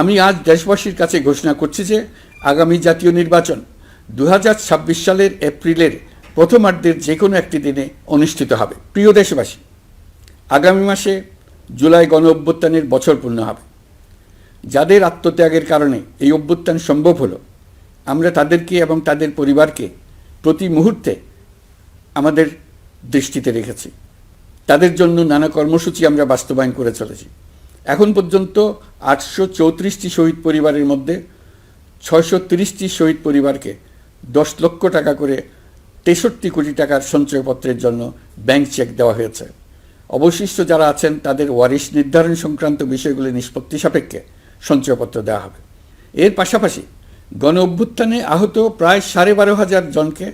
আমি আজ দেশবাসীর কাছে ঘোষণা করছি যে আগামী জাতীয় নির্বাচন দু হাজার ছাব্বিশ সালের এপ্রিলের প্রথমার্ধের যে কোনো একটি দিনে অনুষ্ঠিত হবে। প্রিয় দেশবাসী, আগামী মাসে জুলাই গণ অভ্যুত্থানের বছর পূর্ণ হবে। যাদের আত্মত্যাগের কারণে এই অভ্যুত্থান সম্ভব হলো, আমরা তাদেরকে এবং তাদের পরিবারকে প্রতি মুহূর্তে আমাদের দৃষ্টিতে রেখেছি। তাদের জন্য নানা কর্মসূচি আমরা বাস্তবায়ন করে চলেছি। এখন পর্যন্ত আটশো চৌত্রিশটি শহীদ পরিবারের মধ্যে ছয়শো তিরিশটি শহীদ পরিবারকে দশ লক্ষ টাকা করে তেষট্টি কোটি টাকার সঞ্চয়পত্রের জন্য ব্যাংক চেক দেওয়া হয়েছে। অবশিষ্ট যারা আছেন, তাদের ওয়ারিশ নির্ধারণ সংক্রান্ত বিষয়গুলি নিষ্পত্তি সাপেক্ষে সঞ্চয়পত্র দেওয়া হবে। এর পাশাপাশি গণ অভ্যুত্থানে আহত প্রায় সাড়ে বারো হাজার জনকে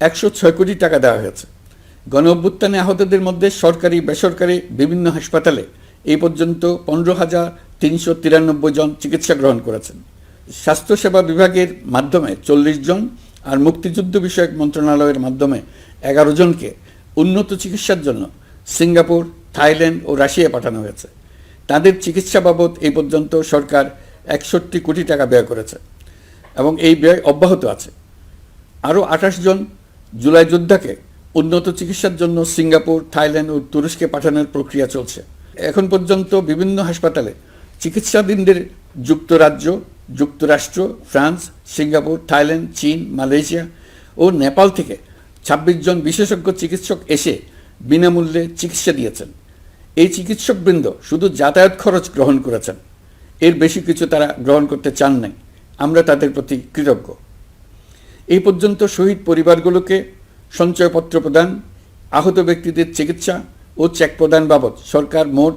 একশো ছয় কোটি টাকা দেওয়া হয়েছে। গণ অভ্যুত্থানে আহতদের মধ্যে সরকারি, বেসরকারি বিভিন্ন হাসপাতালে এই পর্যন্ত পনেরো হাজার তিনশো তিরানব্বই জন চিকিৎসা গ্রহণ করেছেন। স্বাস্থ্যসেবা বিভাগের মাধ্যমে চল্লিশ জন আর মুক্তিযুদ্ধ বিষয়ক মন্ত্রণালয়ের মাধ্যমে এগারো জনকে উন্নত চিকিৎসার জন্য সিঙ্গাপুর, থাইল্যান্ড ও রাশিয়া পাঠানো হয়েছে। তাদের চিকিৎসা বাবদ এই পর্যন্ত সরকার একষট্টি কোটি টাকা ব্যয় করেছে এবং এই ব্যয় অব্যাহত আছে। আরও আঠাশ জন জুলাই যোদ্ধাকে উন্নত চিকিৎসার জন্য সিঙ্গাপুর, থাইল্যান্ড ও তুরস্কে পাঠানোর প্রক্রিয়া চলছে। এখন পর্যন্ত বিভিন্ন হাসপাতালে চিকিৎসাধীনদের যুক্তরাজ্য, যুক্তরাষ্ট্র, ফ্রান্স, সিঙ্গাপুর, থাইল্যান্ড, চীন, মালয়েশিয়া ও নেপাল থেকে ছাব্বিশ জন বিশেষজ্ঞ চিকিৎসক এসে বিনামূল্যে চিকিৎসা দিয়েছেন। এই চিকিৎসকবৃন্দ শুধু যাতায়াত খরচ গ্রহণ করেছেন, এর বেশি কিছু তারা গ্রহণ করতে চান নাই। আমরা তাদের প্রতি কৃতজ্ঞ। এই পর্যন্ত শহীদ পরিবারগুলোকে সঞ্চয়পত্র প্রদান, আহত ব্যক্তিদের চিকিৎসা ও চেক প্রদান বাবদ সরকার মোট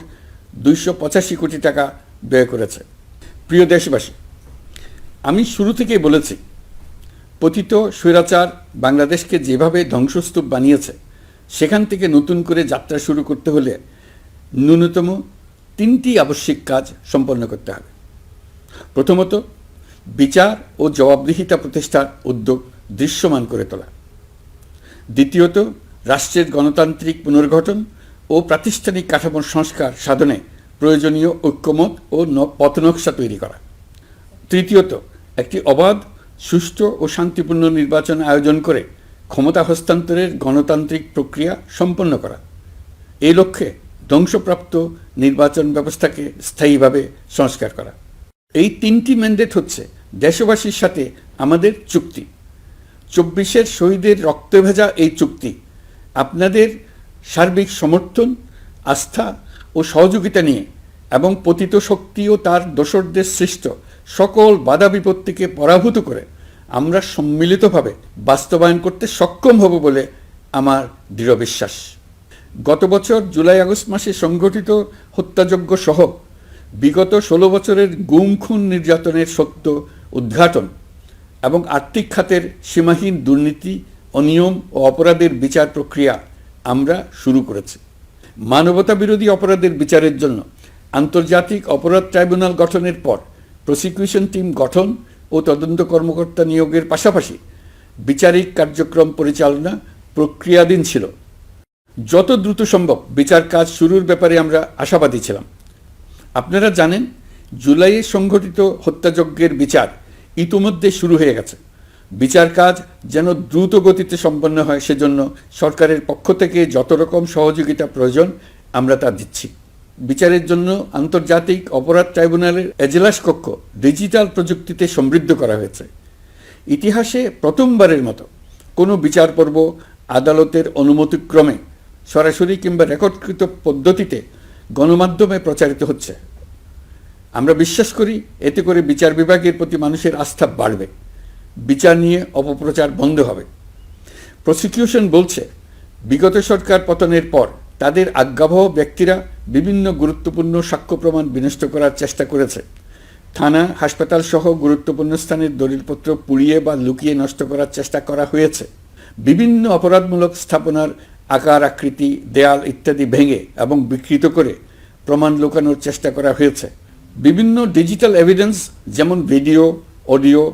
দুইশো পঁচাশি কোটি টাকা ব্যয় করেছে। প্রিয় দেশবাসী, আমি শুরু থেকেই বলেছি, পতিত স্বৈরাচার বাংলাদেশকে যেভাবে ধ্বংসস্তূপ বানিয়েছে, সেখান থেকে নতুন করে যাত্রা শুরু করতে হলে ন্যূনতম তিনটি আবশ্যিক কাজ সম্পন্ন করতে হবে। প্রথমত, বিচার ও জবাবদিহিতা প্রতিষ্ঠার উদ্যোগ দৃশ্যমান করে তোলা। দ্বিতীয়ত, রাষ্ট্রের গণতান্ত্রিক পুনর্গঠন ও প্রাতিষ্ঠানিক কাঠামোর সংস্কার সাধনে প্রয়োজনীয় ঐক্যমত ও পথনকশা তৈরি করা। তৃতীয়ত, একটি অবাধ, সুষ্ঠু ও শান্তিপূর্ণ নির্বাচন আয়োজন করে ক্ষমতা হস্তান্তরের গণতান্ত্রিক প্রক্রিয়া সম্পন্ন করা। এই লক্ষ্যে ধ্বংসপ্রাপ্ত নির্বাচন ব্যবস্থাকে স্থায়ীভাবে সংস্কার করা। এই তিনটি ম্যান্ডেট হচ্ছে দেশবাসীর সাথে আমাদের চুক্তি। চব্বিশের শহীদের রক্তে ভেজা এই চুক্তি। আপনাদের সার্বিক সমর্থন, আস্থা ও সহযোগিতা নিয়ে এবং পতিত শক্তি ও তার দোসরদের সৃষ্ট সকল বাধা বিপত্তিকে পরাভূত করে আমরা সম্মিলিতভাবে বাস্তবায়ন করতে সক্ষম হব বলে আমার দৃঢ় বিশ্বাস। গত বছর জুলাই আগস্ট মাসে সংঘটিত হত্যাযজ্ঞ সহ বিগত ষোলো বছরের গুম, খুন নির্যাতনের সত্য উদ্ঘাটন এবং আর্থিক খাতের সীমাহীন দুর্নীতি, অনিয়ম ও অপরাধের বিচার প্রক্রিয়া আমরা শুরু করেছি। মানবতা বিরোধী অপরাধের বিচারের জন্য আন্তর্জাতিক অপরাধ ট্রাইব্যুনাল গঠনের পর প্রসিকিউশন টিম গঠন ও তদন্ত কর্মকর্তা নিয়োগের পাশাপাশি বিচারিক কার্যক্রম পরিচালনা প্রক্রিয়াধীন ছিল। যত দ্রুত সম্ভব বিচার কাজ শুরুর ব্যাপারে আমরা আশাবাদী ছিলাম। আপনারা জানেন, জুলাইয়ে সংঘটিত হত্যাযজ্ঞের বিচার ইতোমধ্যে শুরু হয়ে গেছে। বিচার কাজ যেন দ্রুত গতিতে সম্পন্ন হয়, সেজন্য সরকারের পক্ষ থেকে যত রকম সহযোগিতা প্রয়োজন, আমরা তা দিচ্ছি। বিচারের জন্য আন্তর্জাতিক অপরাধ ট্রাইব্যুনালের এজলাস কক্ষ ডিজিটাল প্রযুক্তিতে সমৃদ্ধ করা হয়েছে। ইতিহাসে প্রথমবারের মতো কোনো বিচার পর্ব আদালতের অনুমতিক্রমে সরাসরি কিংবা রেকর্ডকৃত পদ্ধতিতে গণমাধ্যমে প্রচারিত হচ্ছে। আমরা বিশ্বাস করি, এতে করে বিচার বিভাগের প্রতি মানুষের আস্থা বাড়বে। বিচার নিয়ে অপপ্রচার বন্ধ হবে। প্রসিকিউশন বলছে, বিগত সরকার পতনের পর তাদের আজ্ঞাবহ ব্যক্তিরা বিভিন্ন গুরুত্বপূর্ণ সাক্ষ্য প্রমাণ বিনষ্ট করার চেষ্টা করেছে। থানা, হাসপাতাল সহ গুরুত্বপূর্ণ স্থানের দলিলপত্র পুড়িয়ে বা লুকিয়ে নষ্ট করার চেষ্টা করা হয়েছে। বিভিন্ন অপরাধমূলক স্থাপনার আকার, আকৃতি, দেয়াল ইত্যাদি ভেঙে এবং বিকৃত করে প্রমাণ লুকানোর চেষ্টা করা হয়েছে। বিভিন্ন ডিজিটাল এভিডেন্স যেমন ভিডিও অডিও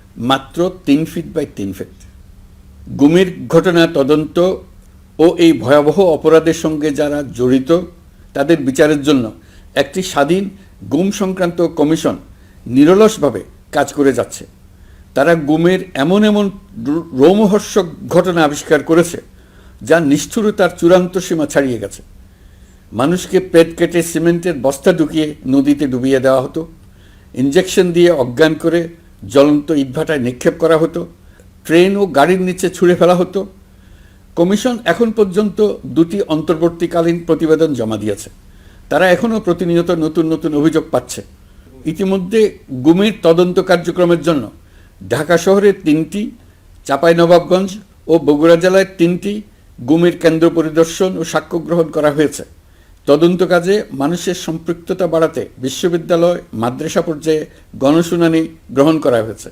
মাত্র তিন ফিট বাই তিন ফিট গুমের ঘটনা তদন্ত ও এই ভয়াবহ অপরাধের সঙ্গে যারা জড়িত, তাদের বিচারের জন্য একটি স্বাধীন গুম সংক্রান্ত কমিশন নিরলসভাবে কাজ করে যাচ্ছে। তারা গুমের এমন এমন রোমহর্ষক ঘটনা আবিষ্কার করেছে, যা নিষ্ঠুরতার চূড়ান্ত সীমা ছাড়িয়ে গেছে। মানুষকে পেট কেটে সিমেন্টের বস্তা ঢুকিয়ে নদীতে ডুবিয়ে দেওয়া হতো। ইঞ্জেকশন দিয়ে অজ্ঞান করে জ্বলন্ত ইটভাটায় নিক্ষেপ করা হতো, ট্রেন ও গাড়ির নিচে ছুঁড়ে ফেলা হতো। কমিশন এখন পর্যন্ত দুটি অন্তর্বর্তীকালীন প্রতিবেদন জমা দিয়েছে। তারা এখনও প্রতিনিয়ত নতুন নতুন অভিযোগ পাচ্ছে। ইতিমধ্যে গুমের তদন্ত কার্যক্রমের জন্য ঢাকা শহরের তিনটি, চাঁপাইনবাবগঞ্জ ও বগুড়া জেলায় তিনটি গুমের কেন্দ্র পরিদর্শন ও সাক্ষ্য গ্রহণ করা হয়েছে। তদন্ত কাজে মানুষের সম্পৃক্ততা বাড়াতে বিশ্ববিদ্যালয়, মাদ্রাসা পর্যায়ে গণশুনানি গ্রহণ করা হয়েছে।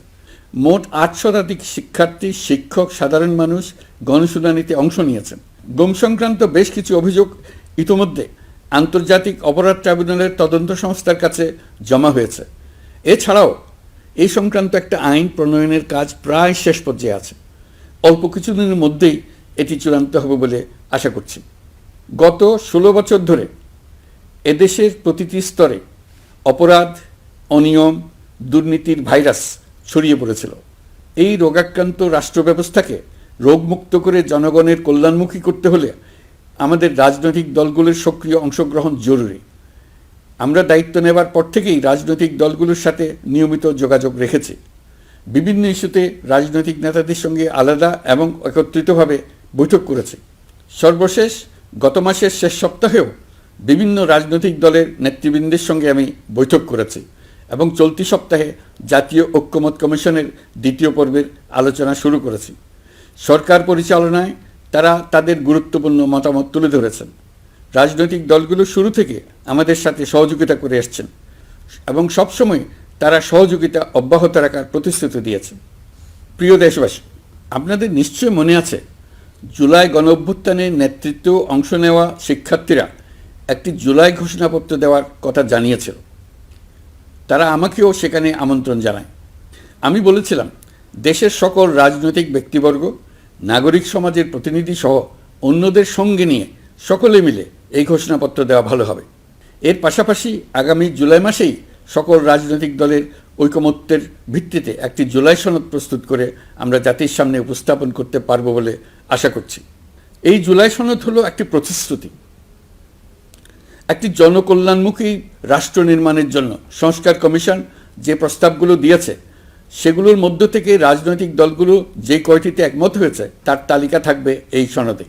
মোট আট শতাধিক শিক্ষার্থী, শিক্ষক, সাধারণ মানুষ গণশুনানিতে অংশ নিয়েছেন। গুম সংক্রান্ত বেশ কিছু অভিযোগ ইতোমধ্যে আন্তর্জাতিক অপরাধ ট্রাইব্যুনালের তদন্ত সংস্থার কাছে জমা হয়েছে। এছাড়াও এই সংক্রান্ত একটা আইন প্রণয়নের কাজ প্রায় শেষ পর্যায়ে আছে। অল্প কিছুদিনের মধ্যেই এটি চূড়ান্ত হবে বলে আশা করছি। গত ষোলো বছর ধরে এদেশের প্রতিটি স্তরে অপরাধ, অনিয়ম, দুর্নীতির ভাইরাস ছড়িয়ে পড়েছিল। এই রোগাক্রান্ত রাষ্ট্র ব্যবস্থাকে রোগমুক্ত করে জনগণের কল্যাণমুখী করতে হলে আমাদের রাজনৈতিক দলগুলোর সক্রিয় অংশগ্রহণ জরুরি। আমরা দায়িত্ব নেবার পর থেকেই রাজনৈতিক দলগুলোর সাথে নিয়মিত যোগাযোগ রেখেছি। বিভিন্ন ইস্যুতে রাজনৈতিক নেতাদের সঙ্গে আলাদা এবং একত্রিতভাবে বৈঠক করেছে। সর্বশেষ গত মাসের শেষ সপ্তাহেও বিভিন্ন রাজনৈতিক দলের নেতৃবৃন্দের সঙ্গে আমি বৈঠক করেছি এবং চলতি সপ্তাহে জাতীয় ঐক্যমত কমিশনের দ্বিতীয় পর্বের আলোচনা শুরু করেছি। সরকার পরিচালনায় তারা তাদের গুরুত্বপূর্ণ মতামত তুলে ধরেছেন। রাজনৈতিক দলগুলো শুরু থেকে আমাদের সাথে সহযোগিতা করে আসছেন এবং সবসময় তারা সহযোগিতা অব্যাহত রাখার প্রতিশ্রুতি দিয়েছে প্রিয় দেশবাসী, আপনাদের নিশ্চয় মনে আছে জুলাই গণ অভ্যুত্থানে নেতৃত্ব অংশ নেওয়া শিক্ষার্থীরা একটি জুলাই ঘোষণাপত্র দেওয়ার কথা জানিয়েছিল। তারা আমাকেও সেখানে আমন্ত্রণ জানায়। আমি বলেছিলাম, দেশের সকল রাজনৈতিক ব্যক্তিবর্গ, নাগরিক সমাজের প্রতিনিধি সহ অন্যদের সঙ্গে নিয়ে সকলে মিলে এই ঘোষণাপত্র দেওয়া ভালো হবে। এর পাশাপাশি আগামী জুলাই মাসেই সকল রাজনৈতিক দলের ঐকমত্যের ভিত্তিতে একটি জুলাই সনদ প্রস্তুত করে আমরা জাতির সামনে উপস্থাপন করতে পারব বলে আশা করছি। এই জুলাই সনদ হলো একটি প্রতিশ্রুতি, একটি জনকল্যাণমুখী রাষ্ট্র নির্মাণের জন্য। সংস্কার কমিশন যে প্রস্তাবগুলো দিয়েছে, সেগুলোর মধ্য থেকে রাজনৈতিক দলগুলো যে কয়টিতে একমত হয়েছে, তার তালিকা থাকবে এই সনদে।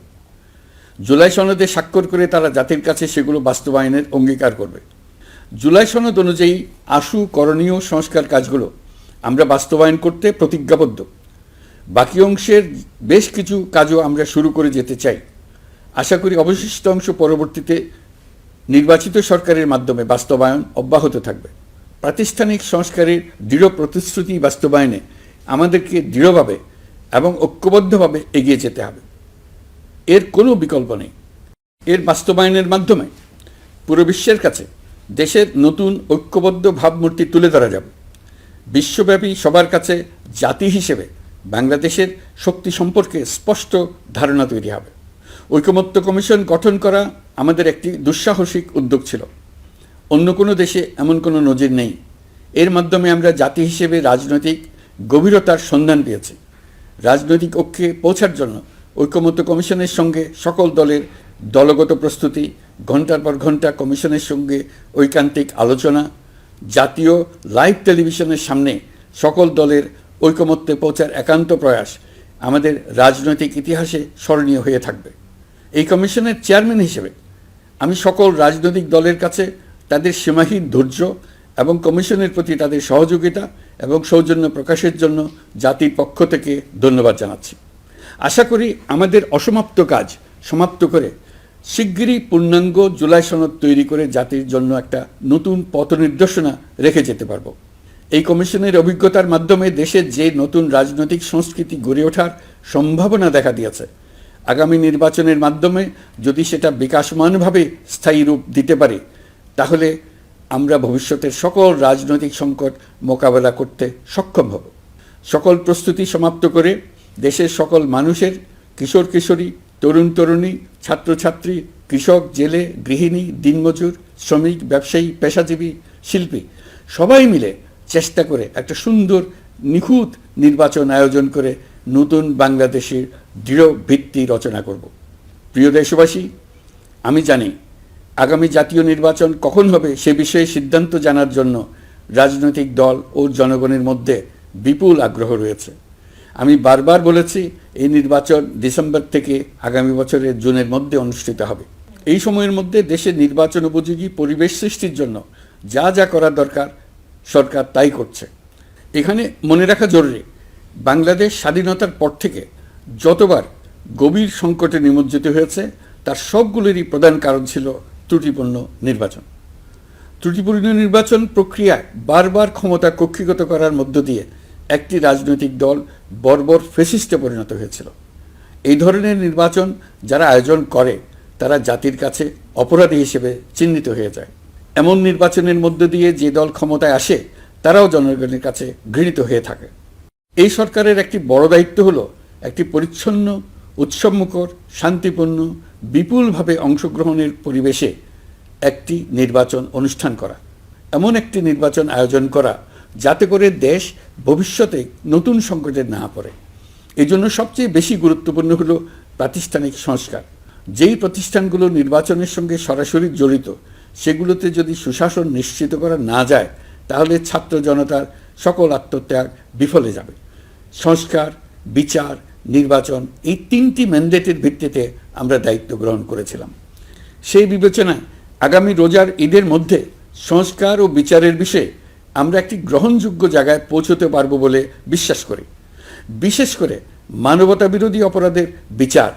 জুলাই সনদে স্বাক্ষর করে তারা জাতির কাছে সেগুলো বাস্তবায়নের অঙ্গীকার করবে। জুলাই সনদ অনুযায়ী আশু করণীয় সংস্কার কাজগুলো আমরা বাস্তবায়ন করতে প্রতিজ্ঞাবদ্ধ। বাকি অংশের বেশ কিছু কাজও আমরা শুরু করে যেতে চাই। আশা করি অবশিষ্ট অংশ পরবর্তীতে নির্বাচিত সরকারের মাধ্যমে বাস্তবায়ন অব্যাহত থাকবে। প্রাতিষ্ঠানিক সংস্কারের দৃঢ় প্রতিশ্রুতি বাস্তবায়নে আমাদেরকে দৃঢ়ভাবে এবং ঐক্যবদ্ধভাবে এগিয়ে যেতে হবে। এর কোনো বিকল্প নেই। এর বাস্তবায়নের মাধ্যমে পুরো বিশ্বের কাছে দেশের নতুন ঐক্যবদ্ধ ভাবমূর্তি তুলে ধরা যাবে। বিশ্বব্যাপী সবার কাছে জাতি হিসেবে বাংলাদেশের শক্তি সম্পর্কে স্পষ্ট ধারণা তৈরি হবে। ঐকমত্য কমিশন গঠন করা আমাদের একটি দুঃসাহসিক উদ্যোগ ছিল। অন্য কোনো দেশে এমন কোনো নজির নেই। এর মাধ্যমে আমরা জাতি হিসেবে রাজনৈতিক গভীরতার সন্ধান পেয়েছি। রাজনৈতিক ঐক্যে পৌঁছার জন্য ঐকমত্য কমিশনের সঙ্গে সকল দলের দলগত প্রস্তুতি ঘণ্টার পর ঘণ্টা কমিশনের সঙ্গে ঐকান্তিক আলোচনা, জাতীয় লাইভ টেলিভিশনের সামনে সকল দলের ঐকমত্যে পৌঁছার একান্ত প্রয়াস আমাদের রাজনৈতিক ইতিহাসে স্মরণীয় হয়ে থাকবে। এই কমিশনের চেয়ারম্যান হিসেবে আমি সকল রাজনৈতিক দলের কাছে তাদের সীমাহীন ধৈর্য এবং কমিশনের প্রতি তাদের সহযোগিতা এবং সৌজন্য প্রকাশের জন্য জাতির পক্ষ থেকে ধন্যবাদ জানাচ্ছি। আশা করি আমাদের অসমাপ্ত কাজ সমাপ্ত করে শিগগিরই পূর্ণাঙ্গ জুলাই সনদ তৈরি করে জাতির জন্য একটা নতুন পথ নির্দেশনা রেখে যেতে পারব। এই কমিশনের অভিজ্ঞতার মাধ্যমে দেশের যে নতুন রাজনৈতিক সংস্কৃতি গড়ে ওঠার সম্ভাবনা দেখা দিয়েছে। আগামী নির্বাচনের মাধ্যমে যদি সেটা বিকাশমানভাবে স্থায়ী রূপ দিতে পারে, তাহলে আমরা ভবিষ্যতের সকল রাজনৈতিক সংকট মোকাবেলা করতে সক্ষম হব। সকল প্রস্তুতি সমাপ্ত করে দেশের সকল মানুষের, কিশোর কিশোরী, তরুণ তরুণী, ছাত্রছাত্রী, কৃষক, জেলে, গৃহিণী, দিনমজুর, শ্রমিক, ব্যবসায়ী, পেশাজীবী, শিল্পী সবাই মিলে চেষ্টা করে একটা সুন্দর, নিখুঁত নির্বাচন আয়োজন করে নতুন বাংলাদেশের দৃঢ় ভিত্তি রচনা করব। প্রিয় দেশবাসী, আমি জানি আগামী জাতীয় নির্বাচন কখন হবে সে বিষয়ে সিদ্ধান্ত জানার জন্য রাজনৈতিক দল ও জনগণের মধ্যে বিপুল আগ্রহ রয়েছে। আমি বারবার বলেছি, এই নির্বাচন ডিসেম্বর থেকে আগামী বছরের জুনের মধ্যে অনুষ্ঠিত হবে। এই সময়ের মধ্যে দেশের নির্বাচন উপযোগী পরিবেশ সৃষ্টির জন্য যা যা করা দরকার সরকার তাই করছে। এখানে মনে রাখা জরুরি, বাংলাদেশ স্বাধীনতার পর থেকে যতবার গভীর সংকটে নিমজ্জিত হয়েছে, তার সবগুলোরই প্রধান কারণ ছিল ত্রুটিপূর্ণ নির্বাচন। ত্রুটিপূর্ণ নির্বাচন প্রক্রিয়ায় বারবার ক্ষমতা কক্ষিগত করার মধ্য দিয়ে একটি রাজনৈতিক দল বর্বর ফেসিস্টে পরিণত হয়েছিল। এই ধরনের নির্বাচন যারা আয়োজন করে, তারা জাতির কাছে অপরাধী হিসেবে চিহ্নিত হয়ে যায়। এমন নির্বাচনের মধ্য দিয়ে যে দল ক্ষমতায় আসে, তারাও জনগণের কাছে ঘৃণিত হয়ে থাকে। এই সরকারের একটি বড় দায়িত্ব হলো একটি পরিচ্ছন্ন, উৎসবমুখর, শান্তিপূর্ণ, বিপুলভাবে অংশগ্রহণের পরিবেশে একটি নির্বাচন অনুষ্ঠান করা। এমন একটি নির্বাচন আয়োজন করা যাতে করে দেশ ভবিষ্যতে নতুন সংকটে না পড়ে। এই জন্য সবচেয়ে বেশি গুরুত্বপূর্ণ হলো প্রাতিষ্ঠানিক সংস্কার। যেই প্রতিষ্ঠানগুলো নির্বাচনের সঙ্গে সরাসরি জড়িত সেগুলোতে যদি সুশাসন নিশ্চিত করা না যায়, তাহলে ছাত্র জনতার সকল আত্মত্যাগ বিফলে যাবে। সংস্কার, বিচার, নির্বাচন এই তিনটি ম্যান্ডেটের ভিত্তিতে আমরা দায়িত্ব গ্রহণ করেছিলাম। সেই বিবেচনায় আগামী রোজার ঈদের মধ্যে সংস্কার ও বিচারের বিষয়ে আমরা একটি গ্রহণযোগ্য জায়গায় পৌঁছতে পারব বলে বিশ্বাস করি। বিশেষ করে মানবতা বিরোধী অপরাধের বিচার,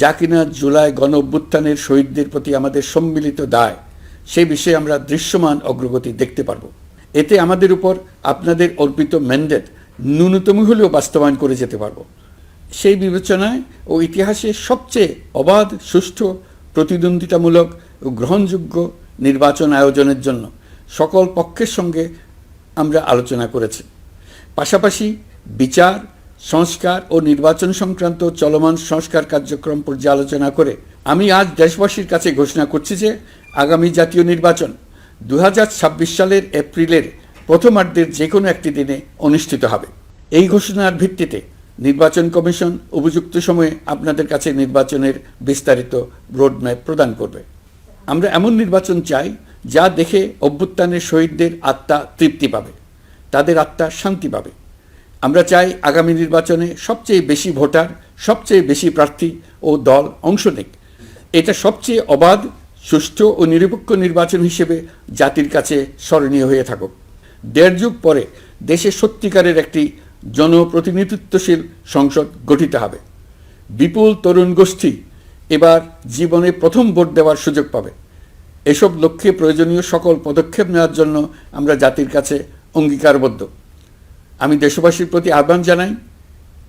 যা কিনা জুলাই গণ অভ্যুত্থানের শহীদদের প্রতি আমাদের সম্মিলিত দায় সেই বিষয়ে আমরা দৃশ্যমান অগ্রগতি দেখতে পারব। এতে আমাদের উপর আপনাদের অর্পিত ম্যান্ডেট ন্যূনতম হলেও বাস্তবায়ন করে যেতে পারব। সেই বিবেচনায় ও ইতিহাসে সবচেয়ে অবাধ, সুষ্ঠু, প্রতিদ্বন্দ্বিতামূলক ও গ্রহণযোগ্য নির্বাচন আয়োজনের জন্য সকল পক্ষের সঙ্গে আমরা আলোচনা করেছি। পাশাপাশি বিচার সংস্কার ও নির্বাচন সংক্রান্ত চলমান সংস্কার কার্যক্রম পর্যালোচনা করে আমি আজ দেশবাসীর কাছে ঘোষণা করছি যে আগামী জাতীয় নির্বাচন দু হাজার ছাব্বিশ সালের এপ্রিলের প্রথমার্ধের যে কোনো একটি দিনে অনুষ্ঠিত হবে। এই ঘোষণার ভিত্তিতে নির্বাচন কমিশন উপযুক্ত সময়ে আপনাদের কাছে নির্বাচনের বিস্তারিত রোডম্যাপ প্রদান করবে। আমরা এমন নির্বাচন চাই যা দেখে অভ্যুত্থানের শহীদদের আত্মা তৃপ্তি পাবে, তাদের আত্মা শান্তি পাবে। আমরা চাই আগামী নির্বাচনে সবচেয়ে বেশি ভোটার, সবচেয়ে বেশি প্রার্থী ও দল অংশ নেক। এটা সবচেয়ে অবাধ, সুষ্ঠু ও নিরপেক্ষ নির্বাচন হিসেবে জাতির কাছে স্মরণীয় হয়ে থাকুক। দেড় যুগ পরে দেশে সত্যিকারের একটি জনপ্রতিনিধিত্বশীল সংসদ গঠিত হবে। বিপুল তরুণ গোষ্ঠী এবার জীবনে প্রথম ভোট দেওয়ার সুযোগ পাবে। এসব লক্ষ্যে প্রয়োজনীয় সকল পদক্ষেপ নেওয়ার জন্য আমরা জাতির কাছে অঙ্গীকারবদ্ধ। আমি দেশবাসীর প্রতি আহ্বান জানাই,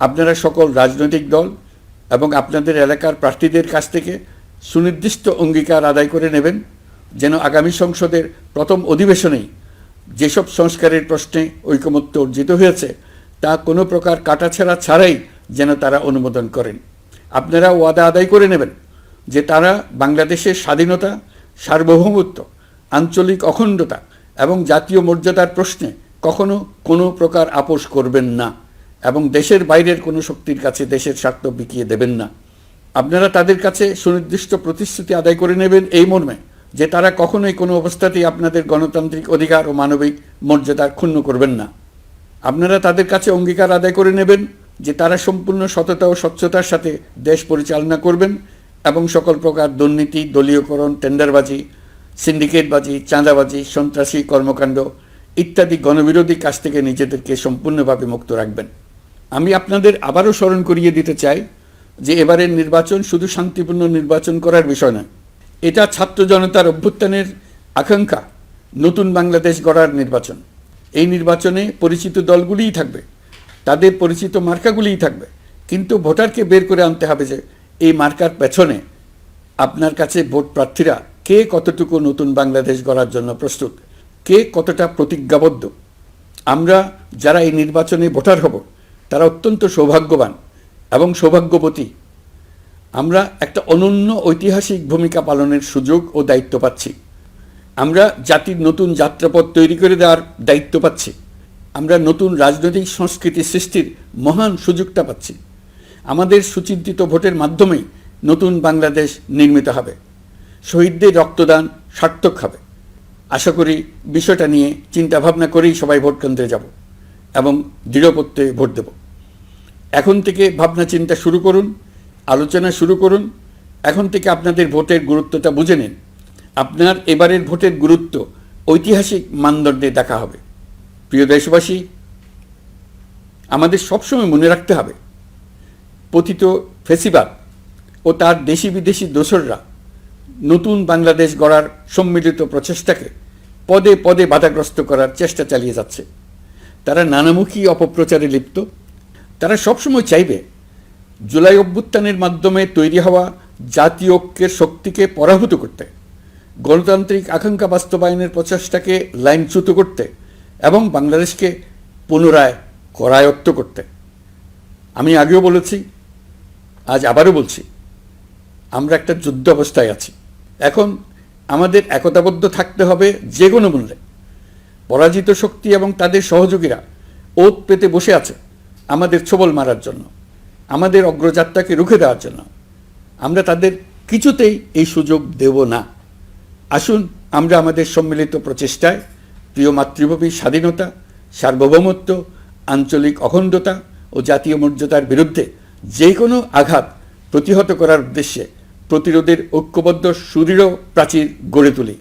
আপনারা সকল রাজনৈতিক দল এবং আপনাদের এলাকার প্রার্থীদের কাছ থেকে সুনির্দিষ্ট অঙ্গীকার আদায় করে নেবেন, যেন আগামী সংসদের প্রথম অধিবেশনেই যেসব সংস্কারের প্রশ্নে ঐকমত্য অর্জিত হয়েছে, তা কোনো প্রকার কাটাছেড়া ছাড়াই যেন তারা অনুমোদন করেন। আপনারা ওয়াদা আদায় করে নেবেন যে তারা বাংলাদেশের স্বাধীনতা, সার্বভৌমত্ব, আঞ্চলিক অখণ্ডতা এবং জাতীয় মর্যাদার প্রশ্নে কখনো কোনো প্রকার আপোষ করবেন না এবং দেশের বাইরের কোনো শক্তির কাছে দেশের স্বার্থ বিকিয়ে দেবেন না। আপনারা তাদের কাছে সুনির্দিষ্ট প্রতিশ্রুতি আদায় করে নেবেন এই মর্মে যে তারা কখনোই কোনো অবস্থাতেই আপনাদের গণতান্ত্রিক অধিকার ও মানবিক মর্যাদার ক্ষুণ্ণ করবেন না। আপনারা তাদের কাছে অঙ্গীকার আদায় করে নেবেন যে তারা সম্পূর্ণ সততা ও স্বচ্ছতার সাথে দেশ পরিচালনা করবেন এবং সকল প্রকার দুর্নীতি, দলীয়করণ, টেন্ডারবাজি, সিন্ডিকেটবাজি, চাঁদাবাজি, সন্ত্রাসী কর্মকাণ্ড ইত্যাদি গণবিরোধী কাজ থেকে নিজেদেরকে সম্পূর্ণভাবে মুক্ত রাখবেন। আমি আপনাদের আবারও স্মরণ করিয়ে দিতে চাই যে এবারের নির্বাচন শুধু শান্তিপূর্ণ নির্বাচন করার বিষয় নয়, এটা ছাত্র জনতার অভ্যুত্থানের আকাঙ্ক্ষা, নতুন বাংলাদেশ গড়ার নির্বাচন। এই নির্বাচনে পরিচিত দলগুলিই থাকবে, তাদের পরিচিত মার্কাগুলিই থাকবে, কিন্তু ভোটারকে বের করে আনতে হবে যে এই মার্কার পেছনে আপনার কাছে ভোট প্রার্থীরা কে কতটুকু নতুন বাংলাদেশ গড়ার জন্য প্রস্তুত। কে কতটা প্রতিজ্ঞাবদ্ধ? আমরা যারা এই নির্বাচনে ভোটার হব, তারা অত্যন্ত সৌভাগ্যবান এবং সৌভাগ্যবতী। আমরা একটা অনন্য ঐতিহাসিক ভূমিকা পালনের সুযোগ ও দায়িত্ব পাচ্ছি। আমরা জাতির নতুন যাত্রাপথ তৈরি করে দেওয়ার দায়িত্ব পাচ্ছি। আমরা নতুন রাজনৈতিক সংস্কৃতি সৃষ্টির মহান সুযোগটা পাচ্ছি। আমাদের সুচিন্তিত ভোটের মাধ্যমেই নতুন বাংলাদেশ নির্মিত হবে। শহীদদের রক্তদান সার্থক হবে। আশা করি বিষয়টা নিয়ে চিন্তা ভাবনা করেই সবাই ভোট কেন্দ্রে যাব এবং দৃঢ়পত্রে ভোট দেব। এখন থেকে ভাবনা চিন্তা শুরু করুন, আলোচনা শুরু করুন। এখন থেকে আপনাদের ভোটের গুরুত্বটা বুঝে নিন। আপনার এবারের ভোটের গুরুত্ব ঐতিহাসিক মানদণ্ডে দেখা হবে। প্রিয় দেশবাসী, আমাদের সবসময় মনে রাখতে হবে, পতিত ফেসিবাদ ও তার দেশি বিদেশি দোসররা নতুন বাংলাদেশ গড়ার সম্মিলিত প্রচেষ্টাকে পদে পদে বাধাগ্রস্ত করার চেষ্টা চালিয়ে যাচ্ছে। তারা নানামুখী অপপ্রচারে লিপ্ত। তারা সবসময় চাইবে, জুলাই অভ্যুত্থানের মাধ্যমে তৈরি হওয়া জাতীয় ঐক্যের শক্তিকে পরাভূত করতে, গণতান্ত্রিক আকাঙ্ক্ষা বাস্তবায়নের প্রচেষ্টাকে লাইনচ্যুত করতে এবং বাংলাদেশকে পুনরায় করায়ত্ত করতে। আমি আগেও বলেছি, আজ আবারও বলছি, আমরা একটা যুদ্ধ অবস্থায় আছি। এখন আমাদের একতাবদ্ধ থাকতে হবে যে কোনো মূল্যে। পরাজিত শক্তি এবং তাদের সহযোগীরা ওত পেতে বসে আছে আমাদের ছবল মারার জন্য, আমাদের অগ্রযাত্রাকে রুখে দেওয়ার জন্য। আমরা তাদের কিছুতেই এই সুযোগ দেব না। আসুন আমরা আমাদের সম্মিলিত প্রচেষ্টায় প্রিয় মাতৃভূমির স্বাধীনতা, সার্বভৌমত্ব, আঞ্চলিক অখণ্ডতা ও জাতীয় মর্যাদার বিরুদ্ধে যে কোনো আঘাত প্রতিহত করার উদ্দেশ্যে প্রতিরোধের ঐক্যবদ্ধ সুদৃঢ় প্রাচীর গড়ে তুলি।